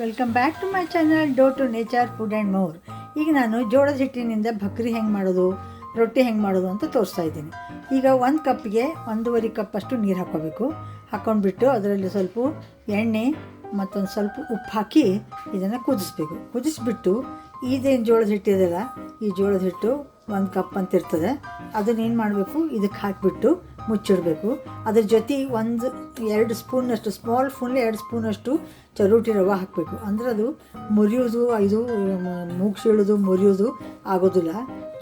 Welcome back to my channel do to nature food and more. ಈಗ ನಾನು ಜೋಳದ ಹಿಟ್ಟಿನಿಂದ ಬಕ್ರಿ ಹೆಂಗೆ ಮಾಡೋದು, ರೊಟ್ಟಿ ಹೆಂಗೆ ಮಾಡೋದು ಅಂತ ತೋರಿಸ್ತಾ ಇದ್ದೀನಿ. ಈಗ ಒಂದು ಕಪ್ಗೆ ಒಂದೂವರೆ ಕಪ್ಪಷ್ಟು ನೀರು ಹಾಕ್ಕೋಬೇಕು. ಹಾಕ್ಕೊಂಡ್ಬಿಟ್ಟು ಅದರಲ್ಲಿ ಸ್ವಲ್ಪ ಎಣ್ಣೆ ಮತ್ತೊಂದು ಸ್ವಲ್ಪ ಉಪ್ಪು ಹಾಕಿ ಇದನ್ನು ಕುದಿಸ್ಬೇಕು. ಕುದಿಸ್ಬಿಟ್ಟು ಇದೇನು ಜೋಳದ ಹಿಟ್ಟಿದೆಯಲ್ಲ ಈ ಜೋಳದ ಹಿಟ್ಟು ಒಂದು ಕಪ್ ಅಂತ ಇರ್ತದೆ. ಅದನ್ನ ಏನು ಮಾಡಬೇಕು ಇದಕ್ಕೆ ಹಾಕಿಬಿಟ್ಟು ಮುಚ್ಚಿಡಬೇಕು. ಅದ್ರ ಜೊತೆ ಒಂದು ಎರಡು ಸ್ಪೂನಷ್ಟು ಸ್ಮಾಲ್ ಸ್ಪೂನಲ್ಲಿ ಎರಡು ಸ್ಪೂನಷ್ಟು ಚರೋಟಿ ರವೆ ಹಾಕಬೇಕು. ಅಂದ್ರೆ ಅದು ಮುರಿಯೋದು ಇದು ಮೂಗು ಸೀಳೋದು ಮುರಿಯೋದು ಆಗೋದಿಲ್ಲ.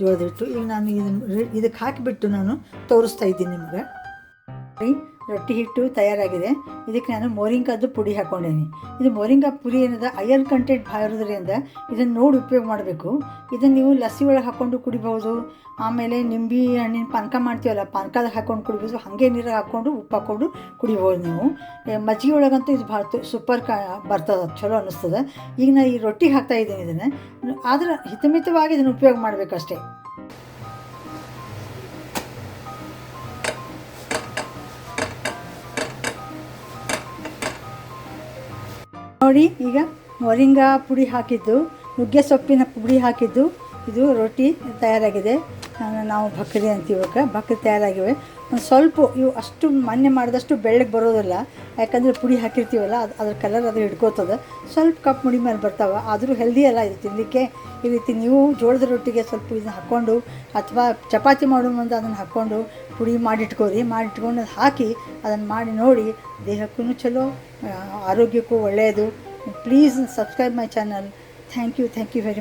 ಜೋಳದ ಹಿಟ್ಟು. ಈಗ ನಾನು ಇದನ್ನು ಇದಕ್ಕೆ ಹಾಕಿಬಿಟ್ಟು ನಾನು ತೋರಿಸ್ತಾ ಇದ್ದೀನಿ ನಿಮಗೆ. ರೊಟ್ಟಿ ಹಿಟ್ಟು ತಯಾರಾಗಿದೆ. ಇದಕ್ಕೆ ನಾನು ಮೋರಿಂಗಾದ್ದು ಪುಡಿ ಹಾಕ್ಕೊಂಡೇನಿ ಇದು ಮೋರಿಂಗಾ ಪುಡಿ ಏನಿದೆ ಅಯರ್ ಕಂಟೆಂಟ್ ಭಾಳ ಇರೋದ್ರಿಂದ ಇದನ್ನು ನೋಡಿ ಉಪಯೋಗ ಮಾಡಬೇಕು. ಇದನ್ನು ನೀವು ಲಸ್ಸಿ ಒಳಗೆ ಹಾಕ್ಕೊಂಡು ಕುಡಿಬೋದು ಆಮೇಲೆ ನಿಂಬೆ ಹಣ್ಣಿನ ಪಾನಕ ಮಾಡ್ತೀವಲ್ಲ ಪಾನಕದಾಗ ಹಾಕ್ಕೊಂಡು ಕುಡಿಬೋದು ಹಾಗೆ ನೀರಾಗ ಹಾಕ್ಕೊಂಡು ಉಪ್ಪು ಹಾಕ್ಕೊಂಡು ಕುಡಿಬೋದು ನೀವು. ಮಜ್ಜಿಗೆ ಒಳಗಂತೂ ಇದು ಭಾಳ ಸೂಪರ್ ಕ, ಬರ್ತದೆ, ಚಲೋ ಅನ್ನಿಸ್ತದೆ. ಈಗ ನಾನು ಈ ರೊಟ್ಟಿ ಹಾಕ್ತಾ ಇದ್ದೀನಿ ಇದನ್ನು. ಆದ್ರೆ ಹಿತಮಿತವಾಗಿ ಇದನ್ನು ಉಪಯೋಗ ಮಾಡಬೇಕಷ್ಟೇ. ನೋಡಿ ಈಗ ಮೊರಿಂಗಾ ಪುಡಿ ಹಾಕಿದ್ದು ನುಗ್ಗೆ ಸೊಪ್ಪಿನ ಪುಡಿ ಹಾಕಿದ್ದು. ಇದು ರೊಟ್ಟಿ ತಯಾರಾಗಿದೆ. ನಾವು ಭಕ್ರಿ ಅಂತೀವಿ ಇವಾಗ. ಭಕ್ರಿ ತಯಾರಾಗಿವೆ. ಒಂದು ಸ್ವಲ್ಪ ಇವು ಅಷ್ಟು ಮೊನ್ನೆ ಮಾಡಿದಷ್ಟು ಬೆಳ್ಳಗೆ ಬರೋದಿಲ್ಲ. ಯಾಕಂದರೆ ಪುಡಿ ಹಾಕಿರ್ತೀವಲ್ಲ, ಅದು ಅದ್ರ ಕಲರ್ ಅದು ಹಿಡ್ಕೋತದೆ. ಸ್ವಲ್ಪ ಕಪ್ ಮುಡಿ ಮೇಲೆ ಬರ್ತಾವೆ. ಆದರೂ ಹೆಲ್ದಿ ಅಲ್ಲ ಇದು ತಿನ್ನಲಿಕ್ಕೆ ಈ ರೀತಿ ನೀವು ಜೋಳದ ರೊಟ್ಟಿಗೆ ಸ್ವಲ್ಪ ಇದನ್ನ ಹಾಕ್ಕೊಂಡು ಅಥವಾ ಚಪಾತಿ ಮಾಡೋ ಮುಂದೆ ಅದನ್ನು ಹಾಕ್ಕೊಂಡು ಪುಡಿ ಮಾಡಿಟ್ಕೋರಿ. ಮಾಡಿಟ್ಕೊಂಡು ಅದು ಹಾಕಿ ಅದನ್ನು ಮಾಡಿ ನೋಡಿ ದೇಹಕ್ಕೂ ಚಲೋ ಆರೋಗ್ಯಕ್ಕೂ ಒಳ್ಳೆಯದು please subscribe my channel thank you thank you very